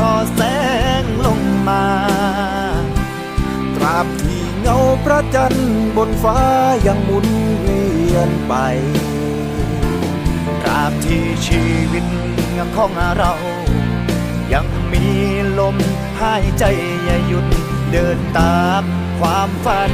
ทอแสงลงมา ตราบที่เงาพระจันทร์บนฟ้ายังหมุนเวียนไป ตราบที่ชีวิตของเรา ยังมีลมหายใจอย่าหยุดเดินตามความฝัน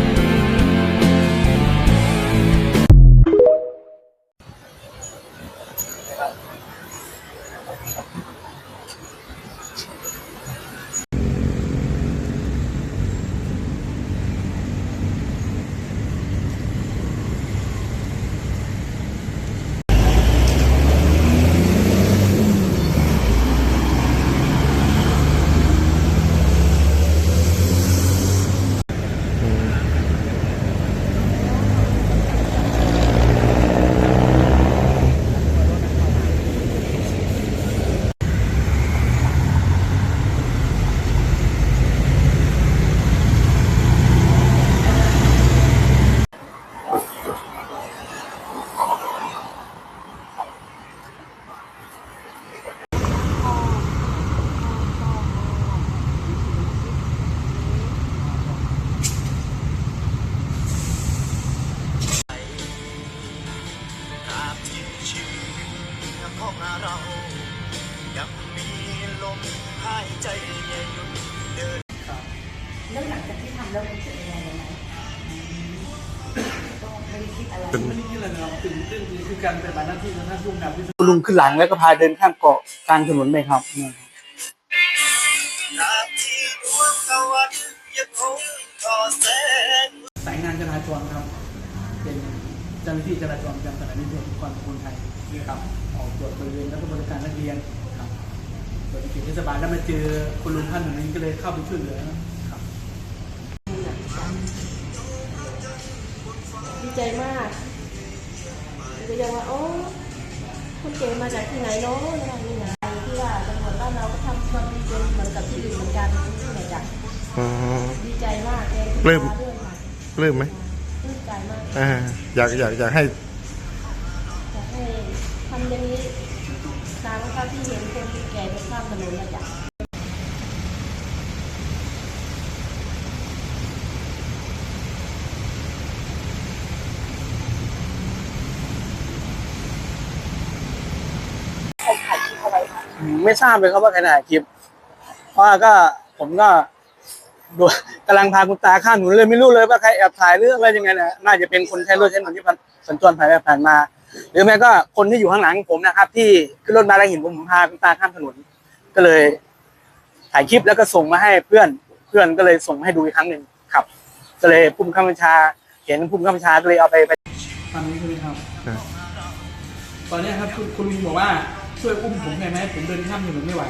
แล้วหลังจากที่ทำแล้วรู้สึกยังไงไหมก็ไม่ได้คิดอะไร ไม่ได้คิดอะไรนะครับตื่นเต้นดีคือการปฏิบัติหน้าที่ของท่านผู้กำกับที่คุณลุงขึ้นหลังแล้วก็พาเดินข้ามเกาะกลางถนนไปครับเนี่ยตราบที่ดวงตะวันยังคงทอแสงสายงานจราจรครับ เป็นเจ้าหน้าที่จราจรประจำสถานีตำรวจภูธรคนไทยนี่ครับออกตรวจบริเวณแล้วก็บริการนักเรียน ครับตรวจในเขตเทศบาลแล้วมาเจอคุณลุงท่านหนึ่งนี้ก็เลยเข้าไปช่วยเหลือครับดีใจมากก็ยังว่าโอ้คุณเก๋มาจากที่ไหนเนาะอะไรนี่นะที่ว่าตำรวจบ้านเราก็ทำความดีจนเหมือนกับที่อื่นเหมือนกันนี่แหละจ้ะอ๋อดีใจมากแกปลื้มด้วยค่ะปลื้มไหมปลื้มใจมากอ่าอยากอยากอยากให้อยากให้ทำอย่างนี้ ตามภาพที่เห็นคนแก่ไปข้ามถนนนะจ๊ะไม่ทราบเลยครับว่าใครถ่ายคลิปเพราะว่าก็ผมก็ดูกำลังพาคุณตาข้ามถนนเลยไม่รู้เลยว่าใครแอบถ่ายหรืออะไรยังไงนะน่าจะเป็นคนใช้รถใช้ถนนที่สัญจรผ่านไปผ่านมา หรือแม้ก็คนที่อยู่ข้างหลังผมนะครับ ที่ขึ้นรถมาแล้วเห็นผมพาคุณตาข้ามถนน ก็เลยถ่ายคลิปแล้วก็ส่งมาให้เพื่อนเพื่อนก็เลยส่งมาให้ดูอีกครั้งหนึ่งครับ ก็เลยพุ่มข้าบัญชา เห็นพุ่มข้าบัญชาก็เลยเอาไปไปตอนนี้ใช่ไหมครับครับ ตอนนี้ครับคุณคุณลุงบอกว่าช่วยอุ้มผมได้ไหมผมเดินข้ามถนนไม่ไหว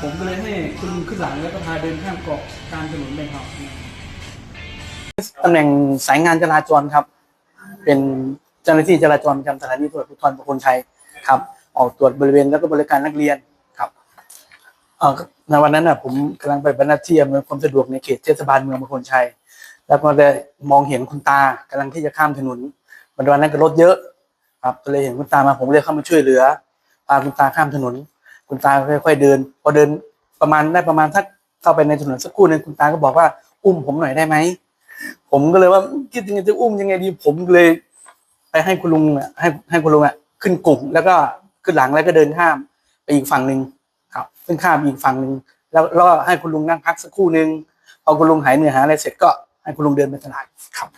ผมก็เลยให้คุณลุงขึ้นหลังแล้วก็พาเดินข้ามเกาะกลางถนนไปครับตำแหน่งสายงานจราจรครับ เป็น เจ้าหน้าที่จราจรประจำสถานีตำรวจภูธรประคนชัยครับ ออกตรวจบริเวณแล้วก็บริการนักเรียนครับเอ่อในวันนั้นน่ะผมกำลังไปบรรณาที่อำนวยความสะดวกในเขตเทศบาลเมืองประคนชัย แล้วก็ได้มองเห็นคุณตากำลังที่จะข้ามถนนวันวันนั้นก็รถเยอะ ครับก็เลยเห็นคุณตามาผมเลยเข้ามาช่วยเหลือพาคุณตาข้ามถนน คุณตาค่อยๆเดิน พอเดินประมาณได้ประมาณทักเข้าไปในถนนสักครู่หนึงคุณตาก็บอกว่าอุ้มผมหน่อยได้ไหมผมก็เลยว่าคิดยังไงจะอุ้มยังไงดี ผมเลย ไปให้คุณลุงอะให้ให้คุณลุงอะขึ้นกลุ่มแล้วก็ขึ้นหลังแล้วก็เดินข้ามไปอีกฝั่งหนึ่งครับขึ้นข้ามอีกฝั่งหนึ่งแล้วแล้วก็ให้คุณลุงนั่งพักสักครู่หนึ่งพอคุณลุงหายเหนื่อยหาอะไรเสร็จก็ให้คุณลุงเดินไปตลาดครับ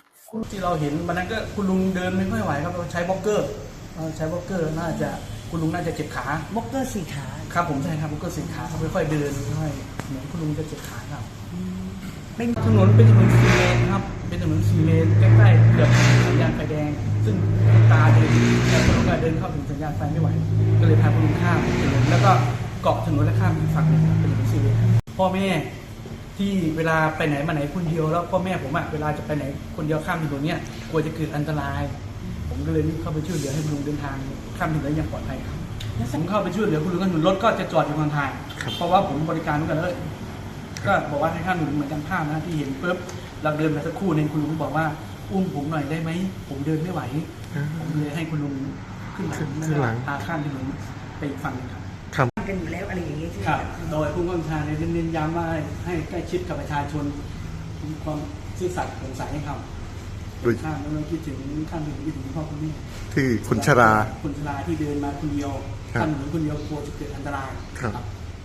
ที่เราเห็นวันนั้นก็คุณลุงเดินไม่ค่อยไหวครับเราใช้บล็อกเกอร์เราใช้บล็อกเกอร์น่าจะคุณลุงน่าจะเจ็บขาบ็อกเกอร์สี่ขาครับผมใช่ครับบล็อกเกอร์สีขาเขาค่อยๆเดินค่อยๆเหมือนคุณลุงจะเจ็บขาครับไม่ถนนเป็นถนนซีเลนครับเป็น พ่อแม่ที่เวลาไปไหนมาไหนคนเดียวแล้วพ่อแม่ผมอะเวลาจะไปไหนคนเดียวข้ามถนนเนี่ยกลัวจะเกิดอันตราย ผมก็เลยรีบเข้าไปช่วยเหลือให้คุณลุงเดินทางข้ามถนนได้อย่างปลอดภัยครับผมเข้าไปช่วยเหลือคุณลุงก็หนุนรถก็จะจอดอยู่กลางทาง เพราะว่าผมบริการทุกกันเลยก็บอกว่าให้ข้ามถนนเหมือนกันภาพนะที่เห็นปุ๊บเราเดินไปสักครู่หนึงคุณลุงก็บอกว่าอุ้มผมหน่อยได้ไหมผมเดินไม่ไหว ผมเลยให้คุณลุงขึ้นหลังขึ้นหลัง พาข้ามถนนไปอีกฝั่งหนึงครับครับกันอยู่แล้วอะไรอย่างเงี้ย ครับ โดยผู้กำกับชาในยเน้นย้ำว่าให้ใกล้ชิดกับประชาชนมีความซื่อสัตย์โปร่งใสครับโดย ข้ามแล้วเราคิดถึงข้ามถึงคิดถึงพ่อคุณแม่ที่คนชราคนชราที่เดินมาคนเดียวครับข้ามถนนคนเดียวกลัวจะเกิดอันตรายครับ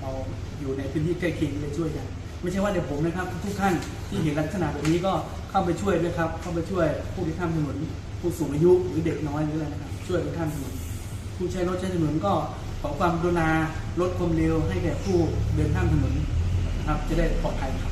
เราอยู่ในพื้นที่ใกล้เคียงไปช่วยกัน ไม่ใช่ว่าเดี๋ยวผมนะครับ ทุกท่านที่เห็นลักษณะแบบนี้ก็เข้าไปช่วยด้วยครับ เข้าไปช่วยผู้ที่ข้ามถนนผู้สูงอายุหรือเด็กน้อยหรืออะไรนะครับช่วยกันข้ามถนนผู้ใช้รถใช้ถนนก็ ขอความกรุณาลดความเร็วให้แก่ผู้เดินข้ามถนนนะครับ จะได้ปลอดภัยครับ